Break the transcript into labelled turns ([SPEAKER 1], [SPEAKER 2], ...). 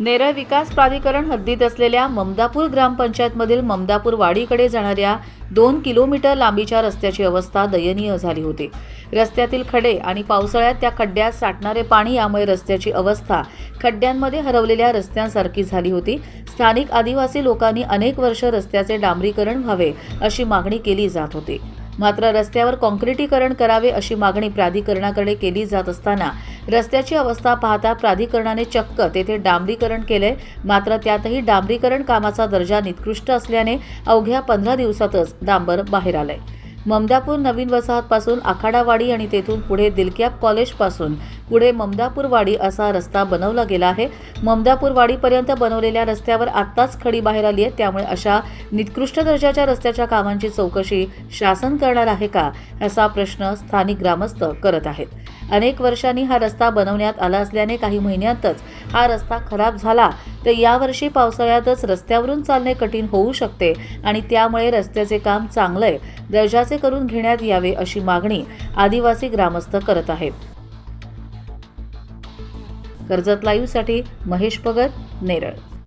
[SPEAKER 1] नेरळ विकास प्राधिकरण हद्दीत असलेल्या ममदापूर ग्रामपंचायतमधील ममदापूर वाडीकडे जाणाऱ्या दोन किलोमीटर लांबीच्या रस्त्याची अवस्था दयनीय झाली होती. रस्त्यातील खडे आणि पावसाळ्यात त्या खड्ड्यात साठणारे पाणी यामुळे रस्त्याची अवस्था खड्ड्यांमध्ये हरवलेल्या रस्त्यांसारखी झाली होती. स्थानिक आदिवासी लोकांनी अनेक वर्ष रस्त्याचे डांबरीकरण व्हावे अशी मागणी केली जात होती. मात्र रस्त्यावर काँक्रिटीकरण करावे अशी मागणी प्राधिकरणाकडे केली जात असताना रस्त्याची अवस्था पाहता प्राधिकरणाने चक्क तेथे डांबरीकरण केले मात्र त्यातही डांबरीकरण कामाचा दर्जा निकृष्ट असल्याने अवघ्या पंधरा दिवसातच डांबर बाहेर आलंय. ममदापूर नवीन वसाहतपासून आखाडावाडी आणि तेथून पुढे दिलक्याप कॉलेजपासून पुढे ममदापूरवाडी असा रस्ता बनवला गेला आहे. ममदापूरवाडीपर्यंत बनवलेल्या रस्त्यावर आत्ताच खडी बाहेर आली आहे त्यामुळे अशा निकृष्ट दर्जाच्या रस्त्याच्या कामांची चौकशी शासन करणार आहे का? असा प्रश्न स्थानिक ग्रामस्थ करत आहेत. अनेक वर्षांनी हा रस्ता बनवण्यात आला असल्याने काही महिन्यातच हा रस्ता खराब झाला. तर यावर्षी पावसाळ्यातच रस्त्यावरून चालणे कठीण होऊ शकते आणि त्यामुळे रस्त्याचे काम चांगले दर्जाचे करून घेण्यात यावे अशी मागणी आदिवासी ग्रामस्थ करत आहेत. कर्जत लाईव्हसाठी महेश भगत नेरळ.